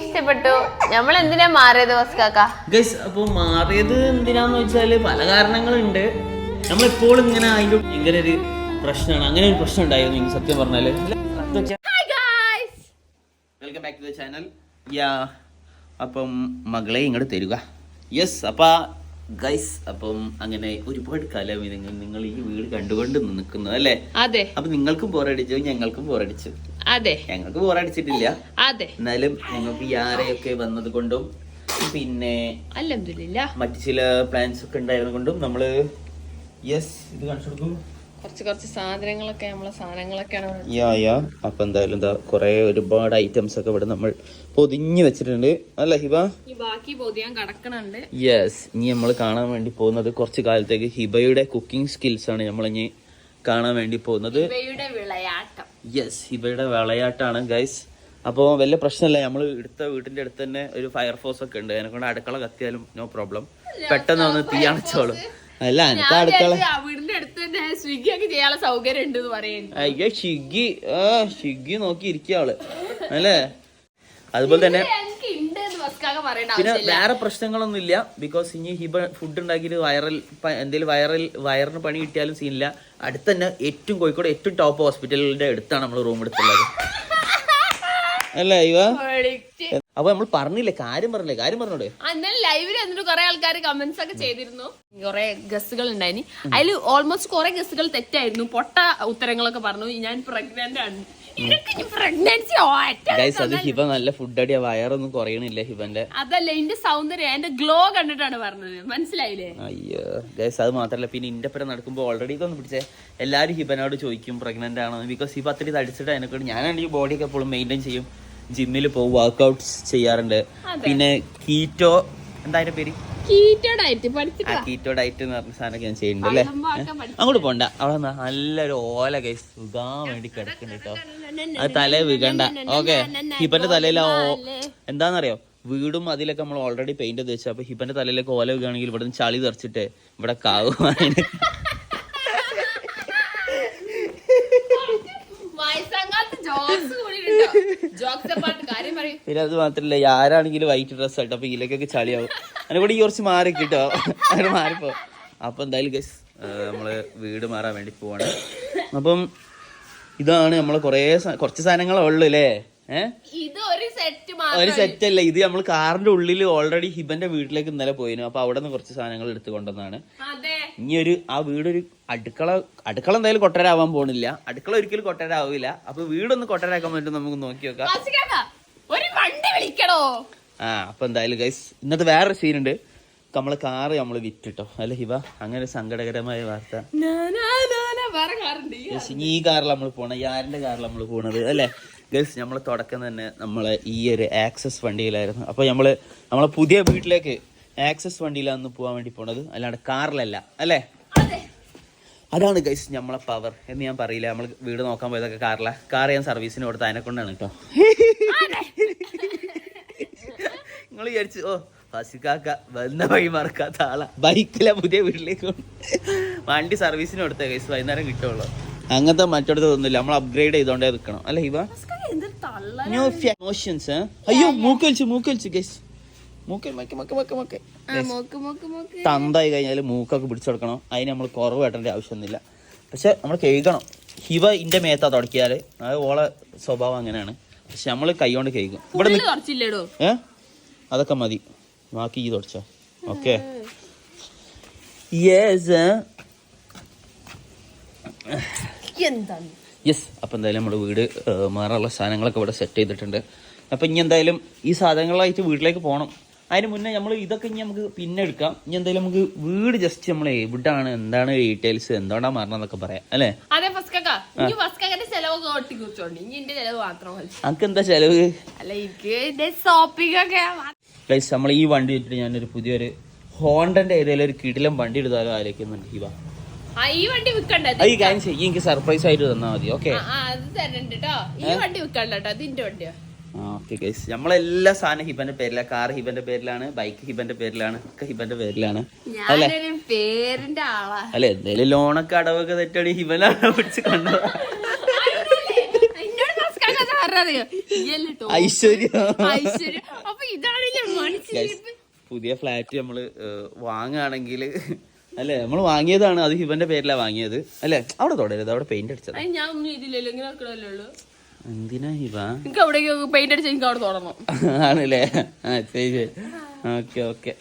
ഇഷ്ടപ്പെട്ടു. നമ്മൾ എന്തിനാ മാറിയത് വസ്കാക്ക ഗൈസ് അപ്പോൾ മാറിയത് എന്തിനാന്ന് വെച്ചാൽ പല കാരണങ്ങളുണ്ട്. നമ്മളെപ്പോഴും ഇങ്ങനെ അതിന്റെ ഭയങ്കര ഒരു പ്രശ്നമാണ്. അങ്ങനെ ഒരു പ്രശ്നം ഉണ്ടായിരുന്നു എനിക്ക് സത്യം പറഞ്ഞാൽ. Welcome back to the channel യാ അപ്പം മകളെ ഇങ്ങോട്ട് തരിക. യെസ് അപ്പൊ ഗൈസ് അപ്പം അങ്ങനെ ഒരുപാട് കാലം നിങ്ങൾ ഈ വീട് കണ്ടുകൊണ്ട് നിൽക്കുന്നു അല്ലേ? അതെ. അപ്പൊ നിങ്ങൾക്കും ബോറടിച്ചു ഞങ്ങൾക്കും ബോറടിച്ചു അതെ. ഞങ്ങൾക്ക് ബോറടിച്ചിട്ടില്ല അതെ. എന്നാലും ഞങ്ങൾക്ക് ഈ ആരെയൊക്കെ വന്നത് കൊണ്ടും പിന്നെ മറ്റു ചില പ്ലാൻസ് ഒക്കെ ഉണ്ടായിരുന്നത് കൊണ്ടും നമ്മൾ യെസ് ഇത് കാണിച്ചു കൊടുക്കും. കുറച്ച് കുറച്ച് സാധനങ്ങളൊക്കെ നമ്മളെ സാധനങ്ങളൊക്കെയാണ് യാ യാ. അപ്പൊ എന്തായാലും എന്താ കുറെ ഒരുപാട് ഐറ്റംസ് ഒക്കെ ഇവിടെ നമ്മൾ പൊതിഞ്ഞു വെച്ചിട്ടുണ്ട്. അല്ല ഹിബ? ബാക്കി പൊതിയാൻ കടക്കണുണ്ട്. യെസ് ഇനി നമ്മൾ കാണാൻ വേണ്ടി പോകുന്നത് കുറച്ച് കാലത്തേക്ക് ഹിബയുടെ കുക്കിംഗ് സ്കിൽസ് ആണ് നമ്മൾ ഇനി കാണാൻ വേണ്ടി പോകുന്നത്. വിളയാട്ടം. യെസ് ഇവരുടെ വിളയാട്ടാണ് ഗൈസ് അപ്പോൾ വലിയ പ്രശ്നമില്ല നമ്മൾ എടുത്ത വീടിന്റെ അടുത്ത് തന്നെ ഒരു ഫയർഫോഴ്സ് ഒക്കെ ഉണ്ട്. അതിനെ കൊണ്ട് അടുക്കള കത്തിയാലും നോ പ്രോബ്ലം പെട്ടെന്ന് വന്ന് തീ അണച്ചോളും. അല്ല എനിക്ക് അടുക്കള വീടിന്റെ അടുത്ത് തന്നെ സ്വിഗ്ഗി ഒക്കെ ചെയ്യാനുള്ള സൗകര്യം ഉണ്ട് അയ്യോ ഷിഗി ആ സ്വിഗ്ഗി നോക്കി ഇരിക്കുക അവൾ അല്ലേ? അതുപോലെ തന്നെ പിന്നെ വേറെ പ്രശ്നങ്ങളൊന്നും ഇല്ല. ബിക്കോസ് ഇനി ഹിബ ഫുഡ് ഉണ്ടാക്കിയിട്ട് വൈറൽ എന്തെങ്കിലും വൈറൽ വയറിന് പണി കിട്ടിയാലും സീനില്ല അടുത്ത് തന്നെ ഏറ്റവും കോഴിക്കോട് ഏറ്റവും ടോപ്പ് ഹോസ്പിറ്റലിന്റെ അടുത്താണ് നമ്മൾ റൂം എടുത്തുള്ളത്. അല്ല ഇവ? അപ്പൊ നമ്മൾ പറഞ്ഞില്ലേ കാര്യം പറഞ്ഞില്ലേ കാര്യം പറഞ്ഞോടെ? അന്നേരം ലൈവിൽ എന്നിട്ട് കുറെ ആൾക്കാർ കമന്റ്സ് ഒക്കെ ചെയ്തിരുന്നു. കുറെ ഗസ്റ്റുകൾ ഉണ്ടായിനി. അതിൽ ഓൾമോസ്റ്റ് കുറെ ഗസ്റ്റുകൾ തെറ്റായിരുന്നു. പൊട്ട ഉത്തരങ്ങളൊക്കെ പറഞ്ഞു. ഞാൻ പ്രഗ്നന്റ് ആണ്. ഗൈസ് അത് ഹിബ നല്ല ഫുഡ് അടിയാ വയറൊന്നും കുറയണില്ല ഹിബന്റെ? അതല്ല എന്റെ സൗന്ദര്യം എന്റെ ഗ്ലോ കണ്ടിട്ടാണ് പറഞ്ഞത്. മനസ്സിലായില്ലേ? അയ്യോ ഗൈസ് അത് മാത്രല്ല പിന്നെ ഇന്റെ പേരെ നടക്കുമ്പോൾ ഓൾറെഡി ഇതൊന്ന് പിടിച്ചേ. എല്ലാവരും ഹിബനോട് ചോദിക്കും പ്രഗ്നന്റ് ആണോ ബിക്കോസ് ഹിബ അത്രയും തടിച്ചിട്ട് അതിനെക്കൊണ്ട് ഞാനാണെങ്കിൽ ഒക്കെ എപ്പോഴും മെയിന്റെയിൻ ചെയ്യും. ജിമ്മിൽ പോകും വർക്ക്ഔട്ട്സ് ചെയ്യാറുണ്ട്. പിന്നെ കീറ്റോ എന്തായാലും അതിന്റെ പേര്? കീറ്റോ ഡയറ്റ് ആ പഠിച്ചിട്ടാ കീറ്റോ ഡയറ്റ് എന്ന് പറഞ്ഞ സാധനമൊക്കെ ഞാൻ ചെയ്യുന്നുണ്ട് അല്ലേ? അങ്ങോട്ട് പോണ്ട. അവിടെ നല്ലൊരു ഓല കൈ സുഖാൻ വേണ്ടി കിടക്കുന്നുണ്ട് കേട്ടോ അത് തല വീകണ്ട. ഓക്കെ. ഹിബന്റെ തലയിൽ എന്താന്നറിയോ? വീടും അതിലൊക്കെ നമ്മൾ ഓൾറെഡി പെയിന്റ് വെച്ചു. അപ്പൊ ഹിബന്റെ തലയിലൊക്കെ ഓല വീകാണെങ്കിൽ ഇവിടെ നിന്ന് ചളി തെറിച്ചിട്ട് ഇവിടെ കാവുമാണ് വയസ്സാങ്കാലത്ത് ജോക്സ് കൂടിയിട്ടുണ്ടോ ജോക്സ് പാട്ട് കാര്യം പറയും പിന്നെ അത് മാത്രല്ല ആരാണെങ്കിലും വൈറ്റ് ഡ്രസ് ആയിട്ട് അപ്പൊ ഇതിലേക്കൊക്കെ ചളിയാവും. അതിനെ കൂടി കുറച്ച് മാറി കിട്ടോ അങ്ങനെ മാറിപ്പോ. അപ്പൊ എന്തായാലും ഗസ് നമ്മൾ വീട് മാറാൻ വേണ്ടി പോവാണ്. അപ്പം ഇതാണ് നമ്മൾ കൊറേ കുറച്ച് സാധനങ്ങളേ ഉള്ളു അല്ലേ? ഒരു സെറ്റ് അല്ല. ഇത് നമ്മൾ കാറിന്റെ ഉള്ളിൽ ഓൾറെഡി ഹിബന്റെ വീട്ടിലേക്ക് ഇന്നലെ പോയിരുന്നു അപ്പൊ അവിടെ നിന്ന് കുറച്ച് സാധനങ്ങൾ എടുത്തു കൊണ്ടുവന്നാണ്. ഇനി ഒരു ആ വീടൊരു അടുക്കള അടുക്കള എന്തായാലും കൊട്ടരാവാൻ പോണില്ല. അടുക്കള ഒരിക്കലും കൊട്ടരാവില്ല. അപ്പൊ വീടൊന്ന് കൊട്ടരാക്കാൻ പറ്റും നമുക്ക് നോക്കി നോക്കാം. ആ അപ്പൊ എന്തായാലും ഗൈസ് ഇന്നത്തെ വേറൊരു സീൻ ഉണ്ട്. നമ്മളെ കാറ് നമ്മൾ വിറ്റിട്ടോ. അല്ലെ ഹിബ? അങ്ങനെ സങ്കടകരമായ വാർത്ത. ഇനി ഈ കാറിൽ നമ്മൾ പോണ. ഈ ആരിന്റെ കാറിൽ നമ്മൾ പോണത്? അല്ലെ? ഗൈസ് നമ്മൾ തുടക്കം തന്നെ നമ്മളെ ഈ ഒരു ആക്സസ് വണ്ടിയിലായിരുന്നു. അപ്പോൾ നമ്മൾ നമ്മളെ പുതിയ വീട്ടിലേക്ക് ആക്സസ് വണ്ടിയിലാണ് പോകാൻ വേണ്ടി പോണത്. അല്ലാണ്ട് കാറിലല്ല അല്ലേ? അതെ. അതാണ് ഗൈസ് നമ്മളെ പവർ എന്ന് ഞാൻ പറയില്ല. നമ്മൾ വീട് നോക്കാൻ പോയതൊക്കെ കാറില. കാർ ഞാൻ സർവീസിന് കൊടുത്ത അതിനെ കൊണ്ടാണ് കേട്ടോ. നിങ്ങൾ വിചാരിച്ചു ഓ ഫസിക്കാക്ക വന്ന വഴി മറക്കാത്ത ആളാ. ബൈക്കിലെ പുതിയ വീട്ടിലേക്ക് വണ്ടി സർവീസിന് കൊടുത്ത ഗൈസ് വൈകുന്നേരം കിട്ടുള്ളൂ. അങ്ങനത്തെ മറ്റോടത്ത് തോന്നുന്നില്ല നമ്മൾ അപ്ഗ്രേഡ് ചെയ്തോണ്ടേ നിൽക്കണം അല്ലേ ഇവ ന്യൂ മോഷൻസ് അയ്യോ മൂക്കലിച്ചു മൂക്കലിച്ചു ഗൈസ് തന്തായി കഴിഞ്ഞാൽ മൂക്കൊക്കെ പിടിച്ചു കൊടുക്കണം. അതിന് നമ്മൾ കുറവ് കെട്ടേണ്ട ആവശ്യമൊന്നുമില്ല. പക്ഷെ നമ്മൾ കഴിക്കണം ഹിവ ഇന്റെ മേത്താ തുടക്കിയാൽ അത് ഓളെ സ്വഭാവം അങ്ങനെയാണ്. പക്ഷെ നമ്മൾ കൈകൊണ്ട് കൊണ്ട് കഴുകും. ഇവിടെ ഏ? അതൊക്കെ മതി. ബാക്കി ഈ തുടച്ചോ. ഓക്കെ. യെസ് എന്താണ് യെസ് അപ്പം എന്തായാലും നമ്മുടെ വീട് മാറാനുള്ള സാധനങ്ങളൊക്കെ ഇവിടെ സെറ്റ് ചെയ്തിട്ടുണ്ട്. അപ്പം ഇനി എന്തായാലും ഈ സാധനങ്ങളായിട്ട് വീട്ടിലേക്ക് പോകണം അതിന് മുന്നേ നമ്മൾ ഇതൊക്കെ ഇനി നമുക്ക് പിന്നെ എടുക്കാം. ഇനി എന്തായാലും നമുക്ക് വീട് ജസ്റ്റ് നമ്മൾ എവിടാണ് എന്താണ് ഡീറ്റെയിൽസ് എന്തുകൊണ്ടാണ് മാറണമെന്നൊക്കെ പറയാം അല്ലേ? അതെ എന്താ ചെലവ്? ഗൈസ് നമ്മൾ ഈ വണ്ടി വെച്ചിട്ട് ഞാനൊരു പുതിയൊരു ഹോണ്ടന്റെ ഏതെങ്കിലും ഒരു കിടിലം വണ്ടി എടുത്താലും ആലോചിക്കുന്നുണ്ട് ഈ ആ, ഈ വണ്ടി വിൽക്കണ്ട ഈ കാര്യം ചെയ്യും എനിക്ക് സർപ്രൈസ് ആയിട്ട് തന്നാ മതി ഓക്കെ അത് തരണ്ട് കേട്ടോ ഈ വണ്ടി വിൽക്കണ്ട കേട്ടോ അതിന്റെ വണ്ടിയോ. ഓക്കെ ഗൈസ് നമ്മളെല്ലാ സാധനം ഹിബന്റെ പേരിലാണ് കാർ ഹിബന്റെ പേരിലാണ് ബൈക്ക് ഹിബന്റെ പേരിലാണ് ഒക്കെ ഹിബന്റെ പേരിലാണ്. അല്ലേ? പേരിന്റെ ആളാ. അല്ല എന്തായാലും ലോണൊക്കെ അടവൊക്കെ തെറ്റടി ഹിബനാണ് പിടിച്ച് കണ്ടത്. ഐശ്വര്യ. പുതിയ ഫ്ലാറ്റ് നമ്മൾ വാങ്ങുകയാണെങ്കിൽ അല്ലേ? നമ്മൾ വാങ്ങിയതാണ്. അത് ഹിബന്റെ പേരിലാണ് വാങ്ങിയത്. അല്ലേ? അവിടെ തുടരുത്. അവിടെ പെയിന്റ് അടിച്ചത്. ഞാൻ ഒന്നും ഇങ്ങനെ വെക്കണല്ലേ എന്തിനാ ഇവ എനിക്ക് അവിടെ പെയിന്റ് അടിച്ച് എനിക്ക് അവിടെ തുടങ്ങണം ആണല്ലേ? Okay okay.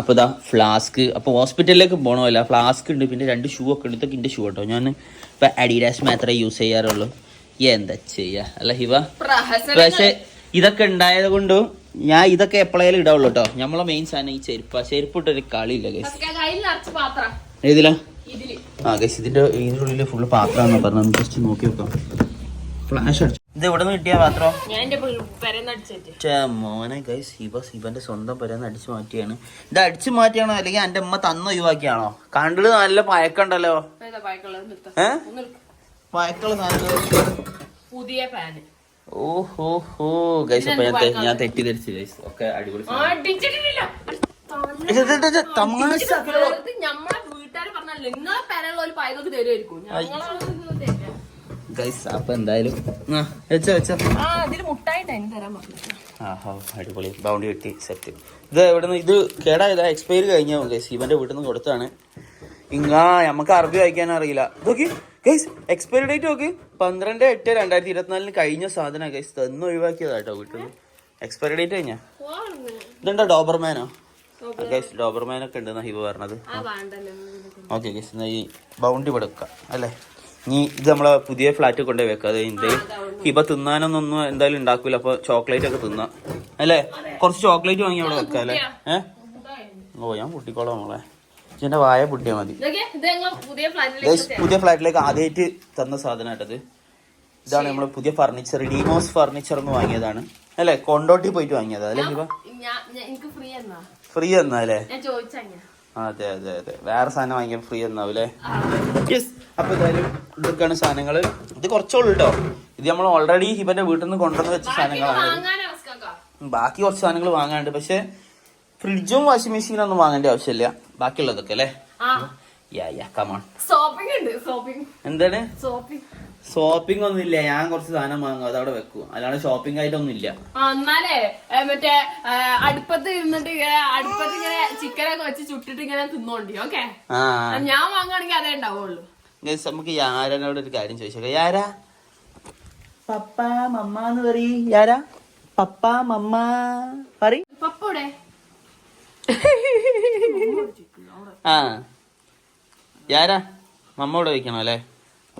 അപ്പൊ ഇതാ ഫ്ലാസ്ക് അപ്പൊ ഹോസ്പിറ്റലിലേക്ക് പോകണമല്ല ഫ്ലാസ്ക് ഉണ്ട്. പിന്നെ രണ്ട് ഷൂ ഒക്കെ ഉണ്ട്. ഇതൊക്കെ എന്റെ ഷൂ കേട്ടോ. ഞാൻ ഇപ്പൊ അഡിഡാസ് മാത്രമേ യൂസ് ചെയ്യാറുള്ളൂ. എന്താ ചെയ്യാ? അല്ല ഹിബ? പക്ഷെ ഇതൊക്കെ ഉണ്ടായത് കൊണ്ടും ഞാൻ ഇതൊക്കെ എപ്പോഴേലും ഇടാവുള്ളൂ കേട്ടോ നമ്മളെ മെയിൻ സാധനം ഈ ചെരുപ്പ. ചെരുപ്പിട്ടൊരു കളിയില്ല ഗൈസ് പാത്രം. ഏതിലാ? ആ ഗൈസ് ഇതിന്റെ ഇതിന്റെ ഉള്ളിൽ ഫുള്ള് പാത്രമാണെന്ന് പറഞ്ഞു ജസ്റ്റ് നോക്കി നോക്കാം ഫ്ലാഷ് അടിച്ചു. ഇത് എവിടെ നിന്ന് കിട്ടിയ പാത്രം? മോനെ ഗൈസ് ഇവ ഇവന്റെ സ്വന്തം പെരന്ന് അടിച്ചു മാറ്റിയാണ്. ഇത് അടിച്ചു മാറ്റിയാണോ അല്ലെങ്കിൽ എന്റെ അമ്മ തന്ന ഒഴിവാക്കിയാണോ? കണ്ടിട്ട് നല്ല പഴക്കണ്ടല്ലോ ഏതാ പായക്കുള്ളത് നിർത്താം. ഏ? ഒന്ന് എടുക്ക്. പഴക്കുള്ള സാധനങ്ങൾ പുതിയ ഫാന് ഓഹോ ഹോ. ഗൈസ് അപ്പൊ ഞാൻ തെ- ഞാൻ തെറ്റിദ്ധരിച്ചു ഗൈസ് ഒക്കെ അടിപൊളി തമാശ. ഗൈസ് അപ്പൊ എന്തായാലും വെച്ചോ വെച്ചോ. അടിപൊളി. ബൗണ്ടി കിട്ടി സെറ്റ് ഇത് എവിടെ നിന്ന് ഇത് കേടായതാ എക്സ്പയർ കഴിഞ്ഞ. ഗൈസ് ഇവന്റെ വീട്ടിൽ നിന്ന് കൊടുത്താണ് ഇങ്ങാ നമുക്ക് അറബി വായിക്കാൻ അറിയില്ല. നോക്കി ഗൈസ് എക്സ്പയറി ഡേറ്റ് നോക്കി. പന്ത്രണ്ട് എട്ട് രണ്ടായിരത്തി ഇരുപത്തിനാലിന് കഴിഞ്ഞ സാധനം ഗൈസ് തന്നു ഒഴിവാക്കിയതാട്ടോ വീട്ടിൽ എക്സ്പയറി ഡേറ്റ് കഴിഞ്ഞാ? ഇതുണ്ടോ ഡോബർമാനോ? ഗൈസ് ഡോബർമാൻ ഒക്കെ ഉണ്ടെന്നാ ഹിബ പറഞ്ഞത്. ഓക്കെ ഗൈസ് എന്നാ ഈ ബൗണ്ടി ഇവിടെ വെക്കാം അല്ലേ? ഇനി ഇത് നമ്മളെ പുതിയ ഫ്ലാറ്റ് കൊണ്ടുപോയി വെക്കാം. അത് ഹിബ തിന്നാനൊന്നും എന്തായാലും ഉണ്ടാക്കൂല അപ്പൊ ചോക്ലേറ്റ് ഒക്കെ തിന്നാം. അല്ലേ? കുറച്ച് ചോക്ലേറ്റ് വാങ്ങി അവിടെ വെക്കാം അല്ലേ? ഏഹ് ഓ ഞാൻ പൊട്ടിക്കോളാം മോളെ. ഇതിന്റെ വായ പൊട്ടിയാ മതി. പുതിയ ഫ്ലാറ്റിലേക്ക് ആദ്യമായിട്ട് തന്ന സാധനമായിട്ടത് ഇതാണ് നമ്മൾ പുതിയ ഫർണിച്ചർ ഡിമോസ് ഫർണിച്ചർ എന്ന് വാങ്ങിയതാണ്. അല്ലെ? കൊണ്ടോട്ടി പോയിട്ട് വാങ്ങിയതാ അല്ലെ ഫ്രീ എന്നാ. അല്ലേ? അതെ അതെ അതെ. വേറെ സാധനം വാങ്ങിയാൽ ഫ്രീ എന്നാവൂലേ യെസ് അപ്പൊ എന്തായാലും ഇതൊക്കെയാണ് സാധനങ്ങൾ. ഇത് കുറച്ചുള്ളൂ കേട്ടോ ഇത് നമ്മൾ ഓൾറെഡി ഇവന്റെ വീട്ടിൽ നിന്ന് കൊണ്ടുവന്ന് വെച്ച സാധനങ്ങളാണ്. ബാക്കി കുറച്ച് സാധനങ്ങൾ വാങ്ങാനുണ്ട്. പക്ഷെ ഫ്രിഡ്ജും വാഷിംഗ് മെഷീനും ഒന്നും വാങ്ങേണ്ട ആവശ്യമില്ല. ബാക്കിയുള്ളതൊക്കെ അല്ലേ? ആ. Yeah yeah come on shopping ഉണ്ട് ഷോപ്പിംഗ് എന്താണ്? ഷോപ്പിംഗ് ഷോപ്പിംഗ് ഒന്നും ഇല്ല. ഞാൻ കുറച്ച് സാധനം വാങ്ങും. അതവിടെ വെക്കും. അല്ലാണ്ട് ഷോപ്പിംഗ് ആയിട്ടൊന്നും ഇല്ല. എന്നാലേ മറ്റേ അടുപ്പത്ത് ഇരുന്നിട്ട് ഇങ്ങനെ അടുപ്പത്ത് ഇങ്ങനെ ചിക്കനൊക്കെ വെച്ച് ചുട്ടിട്ട് ഇങ്ങനെ തിന്നോണ്ടി ഓക്കെ ഞാൻ വാങ്ങുകയാണെങ്കിൽ അതേ ഉണ്ടാവുള്ളൂ. നമുക്ക് യാരനോട് ഒരു കാര്യം ചോദിച്ചേക്കാം. യാരാ? പപ്പ മമ്മ എന്ന് പറയ്. യാരാ? പപ്പ മമ്മ പറ പപ്പൂടെ ആ. യാരാ? മമ്മോട് ചോദിക്കണം അല്ലേ?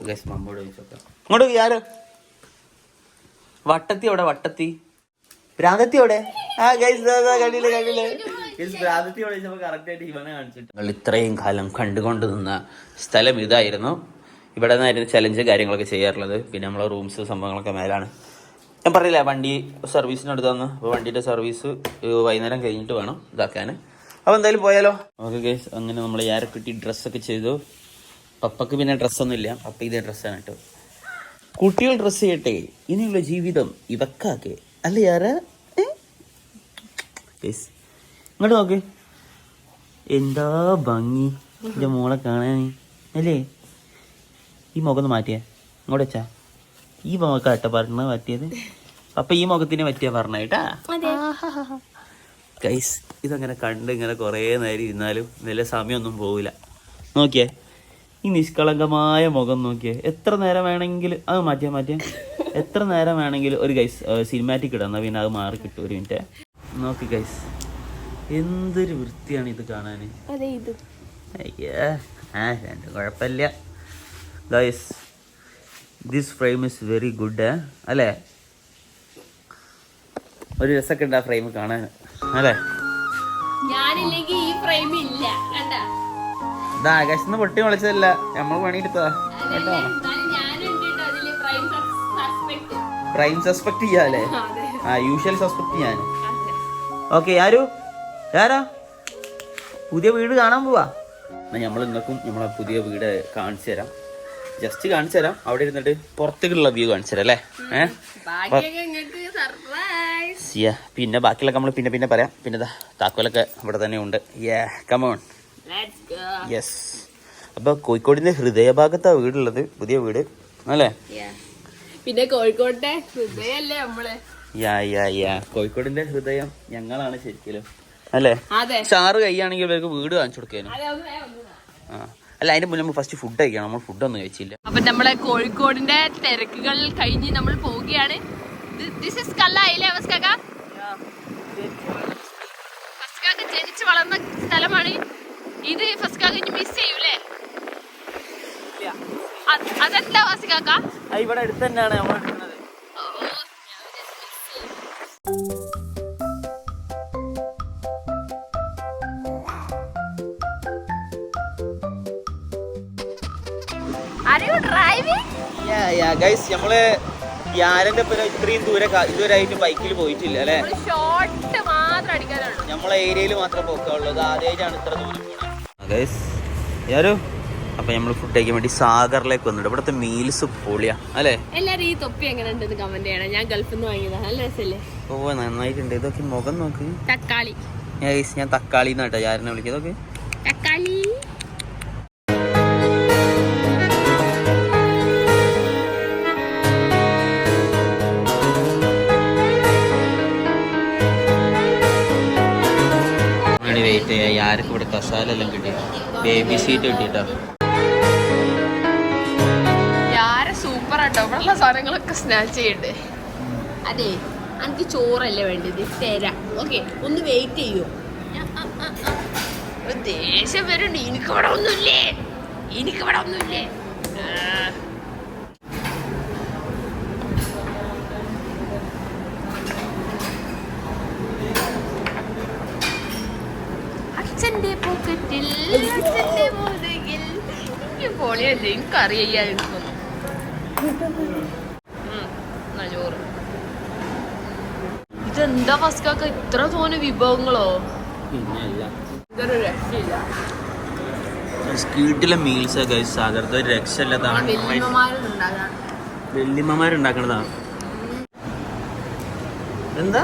ഗൈസ് മമ്മോട് ചോദിച്ചോക്കാം ഇങ്ങോട്ട് യാര്? വട്ടത്തി എവിടെ? വട്ടത്തി. ഭ്രാന്തത്തി എവിടെ? ആ ഗൈസ് കണ്ടില്ല കണ്ടില്ല? ഗൈസ് ഭ്രാന്തത്തി എവിടെ കറക്റ്റ് ആയിട്ട് ഇവനെ കാണിച്ചിട്ട്. ഇത്രയും കാലം കണ്ടുകൊണ്ട് നിന്ന സ്ഥലം ഇതായിരുന്നു. ഇവിടെ നിന്നായിരുന്നു ചലഞ്ച് കാര്യങ്ങളൊക്കെ ചെയ്യാറുള്ളത്. പിന്നെ നമ്മളെ റൂംസ് സംഭവങ്ങളൊക്കെ മേലാണ്. ഞാൻ പറയില്ല വണ്ടി സർവീസിന് അപ്പോൾ വണ്ടിയുടെ സർവീസ് വൈകുന്നേരം കഴിഞ്ഞിട്ട് വേണം ഇതാക്കാൻ അപ്പോൾ എന്തായാലും പോയാലോ? ഓക്കെ ഗൈസ് അങ്ങനെ നമ്മൾ യാരെ കിട്ടി ഡ്രസ്സൊക്കെ ചെയ്തു. പപ്പക്ക് പിന്നെ ഡ്രസ്സൊന്നും ഇല്ല. പപ്പ ഇതേ ഡ്രസ്സാണ് കേട്ടോ കുട്ടികൾ ഡ്രസ്സ് ചെയ്യട്ടെ? ഇനിയുള്ള ജീവിതം ഇവക്കാക്കെ. അല്ല യാരാ ഇങ്ങോട്ട് നോക്ക്. എന്താ ഭംഗി? എന്റെ മോളെ കാണാൻ. അല്ലേ? ഈ മുഖം ഒന്ന് മാറ്റിയേ. ഇങ്ങോട്ട് വെച്ചാ. ഈ മുഖക്കാട്ട പറഞ്ഞ പറ്റിയത്? അപ്പൊ ഈ മുഖത്തിന് പറ്റിയ പറഞ്ഞ കേട്ടാ ഗൈസ് ഇതങ്ങനെ കണ്ട് ഇങ്ങനെ കുറേ നേരം ഇരുന്നാലും വലിയ സമയമൊന്നും പോവില്ല. നോക്കിയേ ഈ നിഷ്കളങ്കമായ മുഖം നോക്കിയേ എത്ര നേരം വേണമെങ്കിലും അത് മാറ്റിയാ മാറ്റിയാ. എത്ര നേരം വേണമെങ്കിലും ഒരു ഗൈസ് സിനിമാറ്റിക് ഇടാം. പിന്നെ അത് മാറി കിട്ടും ഒരു മിനിറ്റ് നോക്കി ഗൈസ് എന്തൊരു വൃത്തിയാണ് ഇത് കാണാൻ അതെ ഇത്. അയ്യേ ആ രണ്ടും കുഴപ്പമില്ല. Guys this frame is very good അല്ലേ? ഒരു രസമൊക്കെ ഉണ്ട് ആ ഫ്രെയിം കാണാൻ. അല്ലേ? ഞാനില്ലെങ്കിൽ ഈ ഫ്രെയിം ഇല്ല. കണ്ട? ഇത് ആകാശത്ത് പൊട്ടി മുളച്ചതല്ല. നമ്മൾ പണിയെടുത്തതാ. കേട്ടോ? പ്രൈം സസ്പെക്ട് ചെയ്യാല്ലേ ആ യൂഷ്വൽ സസ്പെക്ട് ചെയ്യാൻ ഓക്കെ ആരു? ആരാ? പുതിയ വീട് കാണാൻ പോവാ? എന്നാ നമ്മൾ ഇന്നക്കും നമ്മളെ പുതിയ വീട് കാണിച്ചു തരാം. ജസ്റ്റ് കാണിച്ചു തരാം അവിടെ ഇരുന്നിട്ട് പുറത്തേക്കുള്ള വ്യൂ കാണിച്ചു തരാം അല്ലേ ഏഹ് പിന്നെ ബാക്കിയുള്ളൊക്കെ നമ്മൾ പിന്നെ പിന്നെ പറയാം. പിന്നെ താക്കോലൊക്കെ ഇവിടെ തന്നെ ഉണ്ട്. യാ കമോൺ ഗോ യെസ് അപ്പോൾ കോഴിക്കോടിന്റെ ഹൃദയഭാഗത്താണ് വീടുള്ളത് പുതിയ വീട് അല്ലേ? പിന്നെ കോഴിക്കോട്ടെ ഹൃദയല്ലേ നമ്മൾ? യാ യാ യാ കോഴിക്കോടിന്റെ ഹൃദയം ഞങ്ങളാണ് ശരിക്കും അല്ലേ? ചാറ് കൈയാണെങ്കിൽ ഇവർക്ക് വീട് കാണിച്ചു കൊടുക്കാനും. ആ. അല്ല അതിന്റെ മുന്നേ നമ്മൾ ഫസ്റ്റ് ഫുഡ് കഴിക്കണം. നമ്മൾ ഫുഡൊന്നും കഴിച്ചില്ല. അപ്പൊ നമ്മളെ കോഴിക്കോടിന്റെ തിരക്കുകൾ കഴിഞ്ഞ് നമ്മൾ പോവുകയാണ്. ദിസ് ഇസ് കല്ലായില്ലേ ഫസ്കാക്ക ഫസ്കാക്ക ജനിച്ചു വളർന്ന സ്ഥലമാണ്. ഇത് ഫസ്കാക്ക ഇനി മിസ് ചെയ്യൂലേ? അതെന്താ ഫസ്കാക്ക ഇവിടെ അടുത്ത് തന്നെയാണ്. നമ്മൾ ഗൈസ് നമ്മൾ യാരന്റെ ഒപ്പം ഇത്രയും ദൂരെ ഇതുവരായിട്ട് ഇതുവരെ ആയിട്ട് ബൈക്കിൽ പോയിട്ടില്ല അല്ലെ? ഷോർട്ട് മാത്രം അടിക്കാനുള്ളൂ നമ്മളെ ഏരിയയിൽ മാത്രമേ പോക്കുള്ളൂ ആദ്യമായിട്ടാണ് ഇത്ര ദൂരം ഗൈസ് യാരോ അപ്പൊ നമ്മൾ ഫുഡ് കഴിക്കാൻ വേണ്ടി സാഗറിലേക്ക് വന്നിട്ട് ഇവിടുത്തെ മീൽസ് പൊളിയാ അല്ലേ? എല്ലാരും ഈ തൊപ്പി എങ്ങനെ ഉണ്ടെന്ന് കമന്റ് ചെയ്യണം. ഞാൻ ഗൾഫിൽ നിന്ന് വാങ്ങിയതാണ്. നല്ല രസല്ലേ? ഓ നന്നായിട്ടുണ്ട്. ഇതൊക്കെ മുഖം നോക്ക്. തക്കാളി. ഞാൻ തക്കാളി എന്നാട്ടോ. യാരനെ വിളിക്കുക ഇതൊക്കെ? തക്കാളി. എല്ലാം കിട്ടി. ബേബി സീറ്റ് കിട്ടിട്ടോ യാരെ സൂപ്പർ ആട്ടോ. ഇവിടെയുള്ള സാധനങ്ങളൊക്കെ സ്നാച്ച് ചെയ്യണ്ടേ? അതെ എനിക്ക് ചോറല്ലേ വേണ്ടത്? തരാം. ഓക്കെ ഒന്ന് വെയിറ്റ് ചെയ്യോ. ദേഷ്യം വരുന്നുണ്ട്. എനിക്ക് ഇവിടെ ഒന്നുമില്ലേ? എനിക്കവിടെ ഒന്നുമില്ലേ? ഈ പൊളിയല്ലേ എനിക്കറിയായിരിക്കുന്നു ചോറ്. ഇതെന്താ ഫസ്കാക്ക? ഇത്ര തോന്നെ വിഭവങ്ങളോ? ഇതൊരു രക്ഷയില്ല. വീട്ടിലെ മീൽസ് ഗൈസ് സാഗരത്തെ ഒരു രക്ഷയില്ലാതാണ് വല്യമ്മമാരുണ്ടാകാൻ. വെല്ലിമ്മമാരുണ്ടാക്കണതാണ് എന്താ?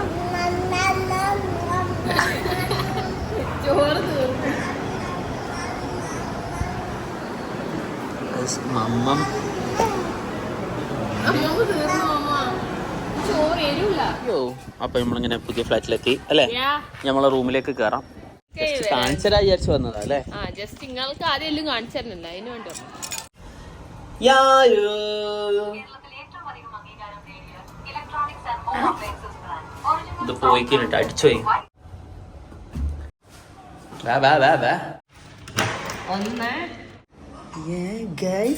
അമ്മ അയ്യോ അപ്പൊ നമ്മളിങ്ങനെ പുതിയ ഫ്ലാറ്റിലെത്തി അല്ലേ? ഞമ്മളെ നമ്മളെ റൂമിലേക്ക് കേറാം. കാണിച്ചരാ വിചാരിച്ചു വന്നതാ അല്ലേ? ജസ്റ്റ് നിങ്ങൾക്ക് ആദ്യം എല്ലാം കാണിച്ചു തരുന്നില്ല അതിന് വേണ്ടി. ഇത് പോയിക്കിട്ട് ഒന്ന്. വീട്.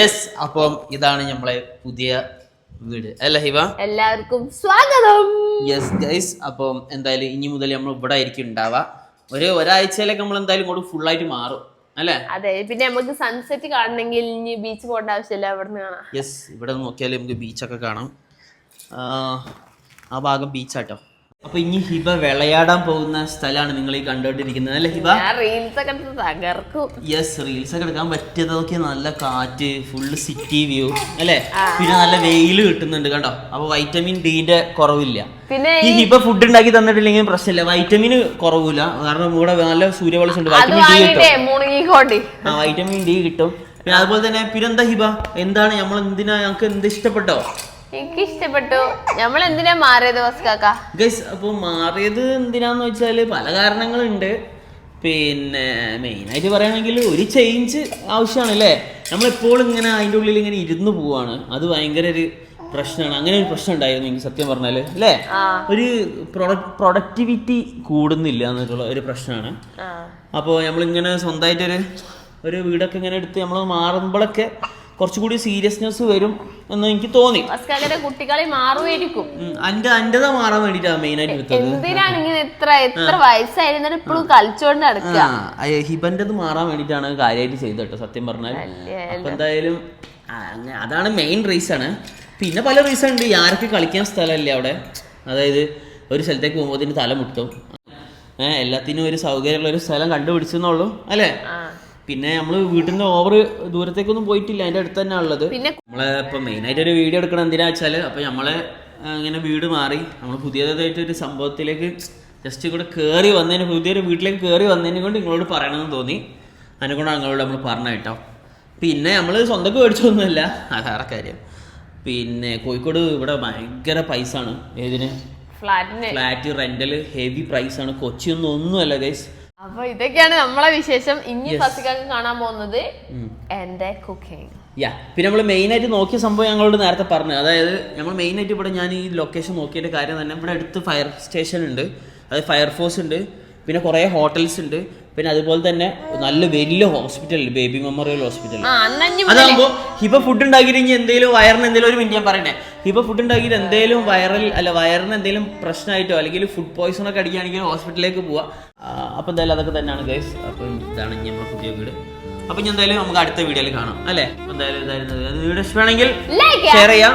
യെസ് അപ്പം ഇതാണ് നമ്മളെ പുതിയ വീട്. അല്ല ഹിവ? എല്ലാവർക്കും സ്വാഗതം. യെസ് ഗൈസ് അപ്പം എന്തായാലും ഇനി മുതൽ നമ്മൾ ഇവിടെ ആയിരിക്കും ഉണ്ടാവുക. ഒരു ഒരാഴ്ചയിലേക്ക് നമ്മൾ എന്തായാലും ഇങ്ങോട്ട് ഫുൾ ആയിട്ട് മാറും. അല്ലേ? അതെ പിന്നെ നമുക്ക് സൺസെറ്റ് കാണണമെങ്കിൽ ഇനി ബീച്ച് പോകേണ്ട ആവശ്യമില്ല. അവിടെ നിന്ന് കാണാം. യെസ് ഇവിടെ നോക്കിയാൽ നമുക്ക് ബീച്ചൊക്കെ കാണാം. ആ, ആ ഭാഗം ബീച്ചാട്ടോ അപ്പൊ ഇനി ഹിബ വിളയാടാൻ പോകുന്ന സ്ഥലമാണ് നിങ്ങൾ ഈ കണ്ടുകൊണ്ടിരിക്കുന്നത് അല്ലേ ഹിബ? റീൽസ് ഒക്കെ തകർക്കും. യെസ് റീൽസ് ഒക്കെ എടുക്കാൻ പറ്റിയത് നോക്കിയാൽ നല്ല കാറ്റ് ഫുള്ള് സിറ്റി വ്യൂ അല്ലേ? പിന്നെ നല്ല വെയിൽ കിട്ടുന്നുണ്ട് കണ്ടോ? അപ്പൊ വൈറ്റമിൻ ഡിന്റെ കുറവില്ല. പിന്നെ ഈ ഹിബ ഫുഡ് ഉണ്ടാക്കി തന്നിട്ടില്ലെങ്കിൽ പ്രശ്നമില്ല. വൈറ്റമിൻ കുറവില്ല കാരണം ഇവിടെ നല്ല സൂര്യവെളിച്ചം ഉണ്ട്. വൈറ്റമിൻ ഡി കിട്ടും. ആ വൈറ്റമിൻ ഡി കിട്ടും. പിന്നെ അതുപോലെ തന്നെ പിന്നെന്താ ഹിബ? എന്താണ്? നമ്മൾ എന്തിനാ ഞങ്ങൾക്ക് എന്ത് ഇഷ്ടപ്പെട്ടോ? എനിക്ക് ഇഷ്ടപ്പെട്ടു നമ്മൾ എന്തിനാ മാറിയത് ഗൈസ് അപ്പോൾ മാറിയത് എന്തിനാന്ന് വെച്ചാൽ പല കാരണങ്ങളുണ്ട്. പിന്നെ മെയിനായിട്ട് പറയുകയാണെങ്കിൽ ഒരു ചേഞ്ച് ആവശ്യമാണ് അല്ലേ നമ്മളെപ്പോഴും ഇങ്ങനെ അതിന്റെ ഉള്ളിൽ ഇങ്ങനെ ഇരുന്ന് പോവാണ്. അത് ഭയങ്കര ഒരു പ്രശ്നമാണ്. അങ്ങനെ ഒരു പ്രശ്നം ഉണ്ടായിരുന്നു എനിക്ക് സത്യം പറഞ്ഞാൽ അല്ലേ? ഒരു പ്രൊഡക്ടിവിറ്റി കൂടുന്നില്ല എന്നിട്ടുള്ള ഒരു പ്രശ്നമാണ്. അപ്പോൾ നമ്മളിങ്ങനെ സ്വന്തമായിട്ടൊരു ഒരു വീടൊക്കെ ഇങ്ങനെ എടുത്ത് നമ്മൾ മാറുമ്പോഴൊക്കെ കുറച്ചുകൂടി സീരിയസ്നെസ് വരും എന്ന് എനിക്ക് തോന്നി. കുട്ടികളെ മാറുമായിരിക്കും. ഉം, അന്റെ അന്റേതാ മാറാൻ എടുത്തത്. എന്തിനാണ് ഇങ്ങനെ ഇത്ര എത്ര ഇപ്പോഴും കളിച്ചോണ്ട് നടക്കുക. ഹിബന്റത് മാറാൻ വേണ്ടിട്ടാണ് കാര്യമായിട്ട് ചെയ്തത് കേട്ടോ സത്യം പറഞ്ഞാൽ. അപ്പൊ എന്തായാലും അതാണ് മെയിൻ റീസൺ പിന്നെ പല റീസൺ ഉണ്ട്. ആർക്ക് കളിക്കാൻ സ്ഥലമല്ലേ അവിടെ? അതായത് ഒരു സ്ഥലത്തേക്ക് പോകുമ്പോൾ തല മുട്ടും. ഏഹ് എല്ലാത്തിനും ഒരു സൗകര്യമുള്ള ഒരു സ്ഥലം കണ്ടുപിടിച്ചെന്നുള്ളൂ അല്ലേ? പിന്നെ നമ്മൾ വീട്ടിൽ നിന്ന് ഓവർ ദൂരത്തേക്കൊന്നും പോയിട്ടില്ല. അതിന്റെ അടുത്ത് തന്നെ ഉള്ളത്. പിന്നെ നമ്മളെ ഇപ്പൊ മെയിൻ ആയിട്ട് ഒരു വീഡിയോ എടുക്കണം എന്തിനാ വെച്ചാൽ അപ്പൊ നമ്മളെ ഇങ്ങനെ വീട് മാറി നമ്മൾ പുതിയതായിട്ട് ഒരു സംഭവത്തിലേക്ക് ജസ്റ്റ് കൂടെ കയറി വന്നതിന് പുതിയൊരു വീട്ടിലേക്ക് കയറി വന്നതിനെ കൊണ്ട് നിങ്ങളോട് പറയണമെന്ന് തോന്നി. അതിനെ കൊണ്ട് ഞങ്ങളോട് നമ്മൾ പറഞ്ഞ കേട്ടോ. പിന്നെ നമ്മൾ സ്വന്തം മേടിച്ചൊന്നുമല്ല അതാറ കാര്യം. പിന്നെ കോഴിക്കോട് ഇവിടെ ഭയങ്കര പൈസ ആണ് ഏതിന് ഫ്ലാറ്റ് റെന്റൽ ഹെവി പ്രൈസ് ആണ്. കൊച്ചിയൊന്നും ഒന്നുമല്ല ഗൈസ്. അപ്പൊ ഇതൊക്കെയാണ് നമ്മളെ വിശേഷം. ഇനി ഫസിക്കാക്ക് കാണാൻ പോകുന്നത് എന്റെ കുക്കിംഗ് യാ പിന്നെ നമ്മൾ മെയിൻ ആയിട്ട് നോക്കിയ സംഭവം ഞങ്ങളോട് നേരത്തെ പറഞ്ഞു. അതായത് നമ്മൾ മെയിൻ ആയിട്ട് ഇവിടെ ഞാൻ ഈ ലൊക്കേഷൻ നോക്കിയിട്ട് കാര്യം തന്നെ ഇവിടെ അടുത്ത് ഫയർ സ്റ്റേഷൻ ഉണ്ട്. അത് ഫയർഫോഴ്സ് ഉണ്ട്. പിന്നെ കുറേ ഹോട്ടൽസ് ഉണ്ട്. പിന്നെ അതുപോലെ തന്നെ നല്ല വലിയ ഹോസ്പിറ്റൽ ബേബി മെമ്മോറിയൽ ഹോസ്പിറ്റൽ ആ ഇപ്പൊ അതാകുമ്പോൾ ഫുഡ് ഉണ്ടാക്കിയിട്ടെങ്കിൽ എന്തെങ്കിലും വയറിന് എന്തെങ്കിലും ഒരു മിനിറ്റ് ഞാൻ പറയട്ടെ. ഹിപ്പ ഫുഡ് ഉണ്ടാക്കിയിട്ട് എന്തെങ്കിലും വയറൽ അല്ല വയറിന് എന്തെങ്കിലും പ്രശ്നമായിട്ടോ അല്ലെങ്കിൽ ഫുഡ് പോയിസൺ ഒക്കെ അടിക്കുകയാണെങ്കിൽ ഹോസ്പിറ്റലിലേക്ക് പോവാം. അപ്പോൾ എന്തായാലും അതൊക്കെ തന്നെയാണ് ഗൈസ് അപ്പോൾ ഇതാണ് ഇനി നമ്മുടെ പുതിയ വീട്. അപ്പൊ ഇനി എന്തായാലും നമുക്ക് അടുത്ത വീഡിയോയിൽ കാണാം അല്ലേ? എന്തായാലും ഇതായിരുന്നു വീഡിയോ ഇഷ്ടമാണെങ്കിൽ ഷെയർ ചെയ്യാം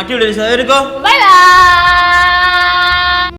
മറ്റു വീഡിയോസ് ബൈ